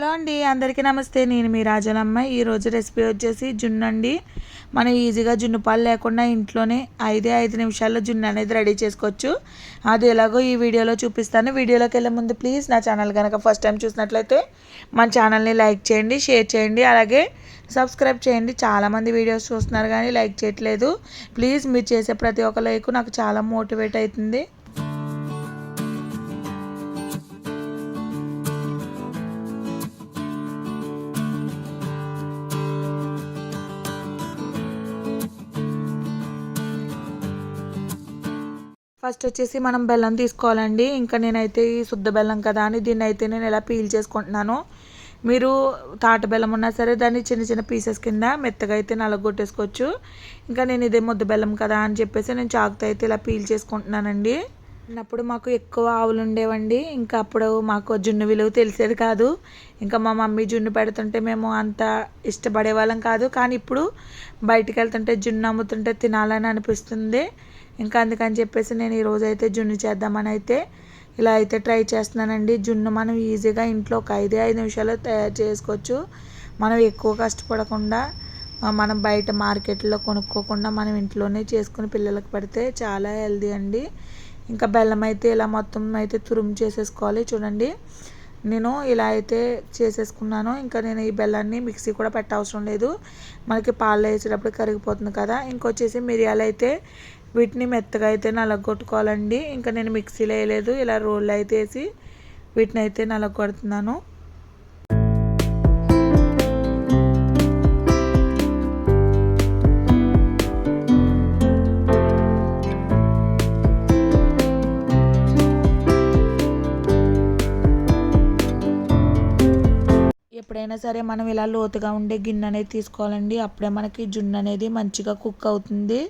Hello అండి అందరికీ నమస్తే. నేను మీ రాజలమ్మ. ఈరోజు రెసిపీ వచ్చేసి జున్ను అండి. మనం ఈజీగా జున్ను పాలు లేకుండా ఇంట్లోనే ఐదే ఐదు నిమిషాల్లో జున్ను అనేది రెడీ చేసుకోవచ్చు. అది ఎలాగో ఈ వీడియోలో చూపిస్తాను. వీడియోలోకి వెళ్ళే ముందు ప్లీజ్ నా ఛానల్ కనుక ఫస్ట్ టైం చూసినట్లయితే మన ఛానల్ని లైక్ చేయండి షేర్ చేయండి. అలాగే సబ్స్క్రైబ్ చేయండి. చాలామంది వీడియోస్ చూస్తున్నారు కానీ లైక్ చేయట్లేదు. ప్లీజ్ మీరు చేసే ప్రతి ఒక్క లైక్ నాకు చాలా మోటివేట్ అవుతుంది. ఫస్ట్ వచ్చేసి మనం బెల్లం తీసుకోవాలండి. ఇంకా నేనైతే ఈ శుద్ధ బెల్లం కదా అని దీన్ని అయితే నేను ఎలా పీల్ చేసుకుంటున్నాను మీరు తాట బెల్లం ఉన్నా సరే దాన్ని చిన్న చిన్న పీసెస్ కింద మెత్తగా అయితే నలగొట్టేసుకోవచ్చు. ఇంకా నేను ఇదే ముద్ద బెల్లం కదా అని చెప్పేసి నేను చాకుతో అయితే ఇలా పీల్ చేసుకుంటున్నానండి. అప్పుడు మాకు ఎక్కువ ఆవులు ఉండేవండి. ఇంకా అప్పుడు మాకు జున్ను విలువ తెలిసేది కాదు. ఇంకా మా మమ్మీ జున్ను పెడుతుంటే మేము అంత ఇష్టపడే వాళ్ళం కాదు. కానీ ఇప్పుడు బయటికి వెళ్తుంటే జున్ను అమ్ముతుంటే తినాలని అనిపిస్తుంది. ఇంకా అందుకని చెప్పేసి నేను ఈరోజు అయితే జున్ను చేద్దామని అయితే ఇలా అయితే ట్రై చేస్తున్నానండి. జున్ను మనం ఈజీగా ఇంట్లో ఒక ఐదే ఐదు నిమిషాలు తయారు చేసుకోవచ్చు. మనం ఎక్కువ కష్టపడకుండా మనం బయట మార్కెట్లో కొనుక్కోకుండా మనం ఇంట్లోనే చేసుకుని పిల్లలకు పెడితే చాలా హెల్దీ అండి. ఇంకా బెల్లం అయితే ఇలా మొత్తం అయితే తురుము చేసేసుకోవాలి. చూడండి. నేను ఇలా అయితే చేసేసుకున్నాను. ఇంకా నేను ఈ బెల్లాన్ని మిక్సీ కూడా పెట్టవసరం లేదు. మనకి పాలు వేసేటప్పుడు కరిగిపోతుంది కదా. ఇంకొచ్చేసి మిరియాలు అయితే వీటిని మెత్తగా అయితే నలగొట్టుకోవాలండి. ఇంకా నేను మిక్సీలో వేయలేదు. ఇలా రోల్ అయితే వేసి వీటిని అయితే నలగొడుతున్నాను. ఎప్పుడైనా సరే మనం ఇలా లోతుగా ఉండే గిన్నె అనేది తీసుకోవాలండి. అప్పుడే మనకి జున్ను అనేది మంచిగా కుక్ అవుతుంది.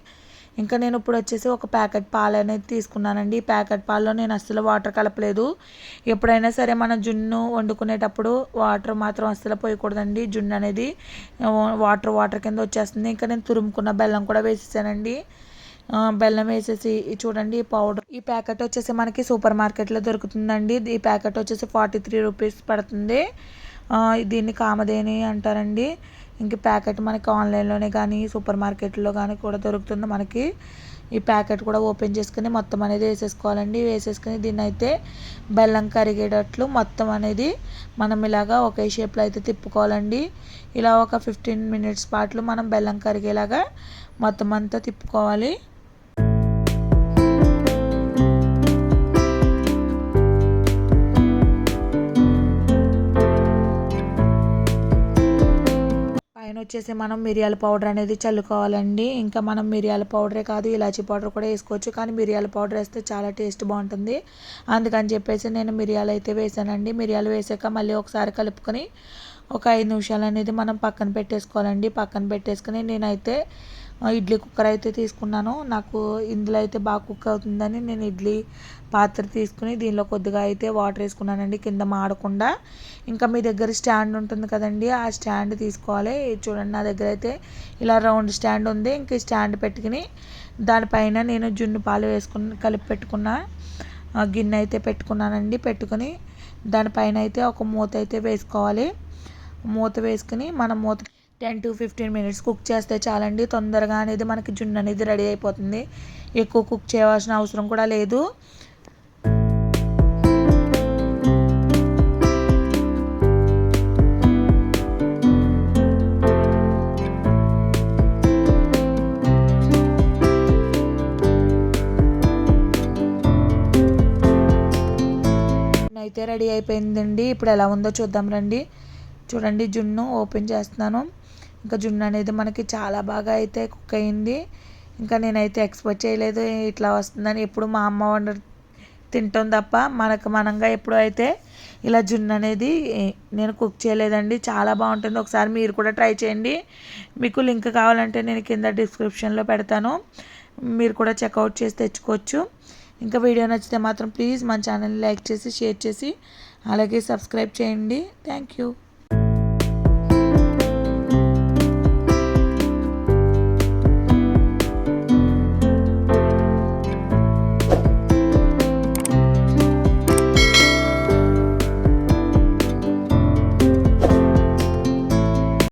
ఇంకా నేను ఇప్పుడు వచ్చేసి ఒక ప్యాకెట్ పాలు అనేది తీసుకున్నానండి. ఈ ప్యాకెట్ పాల్లో నేను అస్సలు వాటర్ కలపలేదు. ఎప్పుడైనా సరే మన జున్ను వండుకునేటప్పుడు వాటర్ మాత్రం అస్సలు పోయకూడదండి. జున్ను అనేది వాటర్ వాటర్ కింద వచ్చేస్తుంది. ఇంకా నేను తురుముకున్న బెల్లం కూడా వేసేసానండి. బెల్లం వేసేసి చూడండి ఈ పౌడర్. ఈ ప్యాకెట్ వచ్చేసి మనకి సూపర్ మార్కెట్లో దొరుకుతుందండి. ఈ ప్యాకెట్ వచ్చేసి ఫార్టీ త్రీ రూపీస్ పడుతుంది. దీన్ని కామధేని అంటారండి. ఇంక ప్యాకెట్ మనకి ఆన్లైన్లోనే కానీ సూపర్ మార్కెట్లో కానీ కూడా దొరుకుతుంది మనకి. ఈ ప్యాకెట్ కూడా ఓపెన్ చేసుకుని మొత్తం అనేది వేసేసుకోవాలండి. వేసేసుకుని దీన్ని అయితే బెల్లం కరిగేటట్లు మొత్తం అనేది మనం ఇలాగా ఒకే షేప్లో అయితే తిప్పుకోవాలండి. ఇలా ఒక ఫిఫ్టీన్ మినిట్స్ పాటు మనం బెల్లం కరిగేలాగా మొత్తం అంతా తిప్పుకోవాలి. వచ్చేసి మనం మిరియాల పౌడర్ అనేది చల్లుకోవాలండి. ఇంకా మనం మిరియాల పౌడరే కాదు ఇలాచీ పౌడర్ కూడా వేసుకోవచ్చు. కానీ మిరియాల పౌడర్ వేస్తే చాలా టేస్ట్ బాగుంటుంది. అందుకని చెప్పేసి నేను మిరియాలు అయితే వేసానండి. మిరియాలు వేసాక మళ్ళీ ఒకసారి కలుపుకొని ఒక ఐదు నిమిషాలు అనేది మనం పక్కన పెట్టేసుకోవాలండి. పక్కన పెట్టేసుకుని నేనైతే ఇడ్లీ కుక్కర్ అయితే తీసుకున్నాను. నాకు ఇందులో అయితే బాగా కుక్ అవుతుందని నేను ఇడ్లీ పాత్ర తీసుకుని దీనిలో కొద్దిగా అయితే వాటర్ వేసుకున్నానండి కింద మాడకుండా. ఇంకా మీ దగ్గర స్టాండ్ ఉంటుంది కదండి ఆ స్టాండ్ తీసుకోవాలి. చూడండి నా దగ్గర అయితే ఇలా రౌండ్ స్టాండ్ ఉంది. ఇంక స్టాండ్ పెట్టుకుని దానిపైన నేను జున్ను పాలు వేసుకుని కలిపి పెట్టుకున్న గిన్నె అయితే పెట్టుకున్నానండి. పెట్టుకుని దానిపైన అయితే ఒక మూత అయితే వేసుకోవాలి. మూత వేసుకుని మనం మూత ten to fifteen minutes cook చేస్తే చాలండి. తొందరగా అనేది మనకి జున్ను అనేది రెడీ అయిపోతుంది. ఎక్కువ కుక్ చేయవలసిన అవసరం కూడా లేదు. అయితే రెడీ అయిపోయిందండి. ఇప్పుడు ఎలా ఉందో చూద్దాం రండి. చూడండి జున్ను ఓపెన్ చేస్తున్నాను. ఇంకా జున్ను అనేది మనకి చాలా బాగా అయితే కుక్ అయింది. ఇంకా నేనైతే ఎక్స్పెక్ట్ చేయలేదు ఇట్లా వస్తుందని. ఎప్పుడు మా అమ్మ వండ తింటాం తప్ప మనకు మనంగా ఎప్పుడు అయితే ఇలా జున్ను అనేది నేను కుక్ చేయలేదండి. చాలా బాగుంటుంది. ఒకసారి మీరు కూడా ట్రై చేయండి. మీకు లింక్ కావాలంటే నేను కింద డిస్క్రిప్షన్లో పెడతాను. మీరు కూడా చెక్అవుట్ చేసి తెచ్చుకోవచ్చు. ఇంకా వీడియో నచ్చితే మాత్రం ప్లీజ్ మన ఛానల్ని లైక్ చేసి షేర్ చేసి అలాగే సబ్స్క్రైబ్ చేయండి. Thank you.